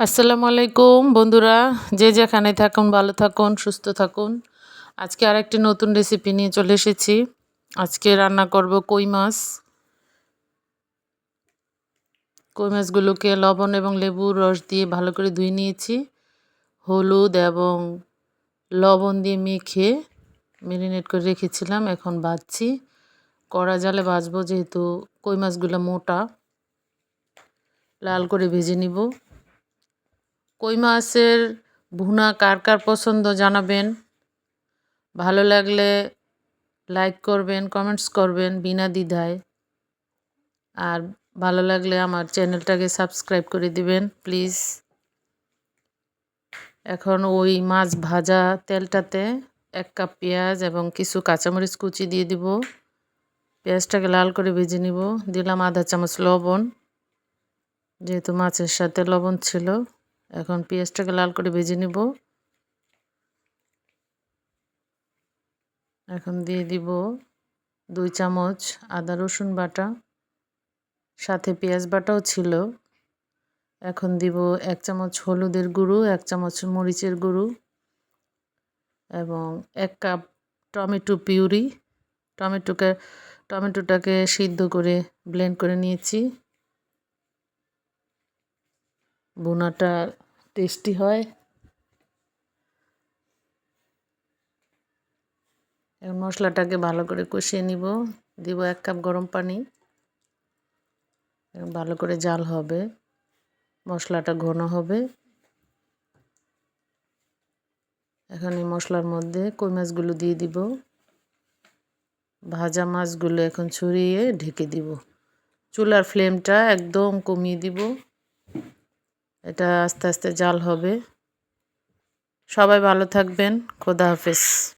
আসসালামু আলাইকুম, বন্ধুরা। যে যেখানে থাকুন, ভালো থাকুন, সুস্থ থাকুন। আজকে আরেকটি নতুন রেসিপি নিয়ে চলে এসেছি। আজকে রান্না করব কই মাছ। কই মাছগুলোকে লবণ এবং লেবুর রস দিয়ে ভালো করে ধুয়ে নিয়েছি। হলুদ এবং লবণ দিয়ে মেখে মেরিনেট করে রেখেছিলাম। এখন বাজছি। কড়া জালে বাজবো যেহেতু কই মাছগুলো মোটা। লাল করে ভেজে নিব। কই মাছের ভুনা কার কার পছন্দ জানাবেন? ভালো লাগলে লাইক করবেন কমেন্টস করবেন বিনা দ্বিধায়। আর ভালো লাগলে আমার চ্যানেলটাকে সাবস্ক্রাইব করে দিবেন প্লিজ এখন ওই মাছ ভাজা তেলটাতে এক কাপ পেঁয়াজ এবং কিছু কাঁচামরিচ কুচি দিয়ে দিব। পেঁয়াজটাকে লাল করে ভেজে নিব। দিলাম আধা চামচ লবণ, যেহেতু মাছের সাথে লবণ ছিল। এখন পেঁয়াজটাকে লাল করে ভেজে নিব। এখন দিয়ে দিব দুই চামচ আদা, রসুন বাটা, সাথে পেঁয়াজ বাটাও ছিল। এখন দিব এক চামচ হলুদের গুঁড়ো, এক চামচ মরিচের গুঁড়ো এবং এক কাপ টমেটো পিউরি। টমেটোকে, টমেটোটাকে সিদ্ধ করে ব্লেন্ড করে নিয়েছি। বোনাটা টেস্টি হয়। মশলাটাকে ভালো করে কষিয়ে নিব। দিব এক কাপ গরম পানি। ভালো করে জাল হবে। মশলাটা ঘন হবে। এখন এই মশলার মধ্যে কই মাছগুলো দিয়ে দিব। ভাজা মাছগুলো এখন ছড়িয়ে ঢেকে দিব। চুলার ফ্লেমটা একদম কমিয়ে দিব। এটা আস্তে আস্তে জাল হবে। সবাই ভালো থাকবেন। খোদা হাফেজ।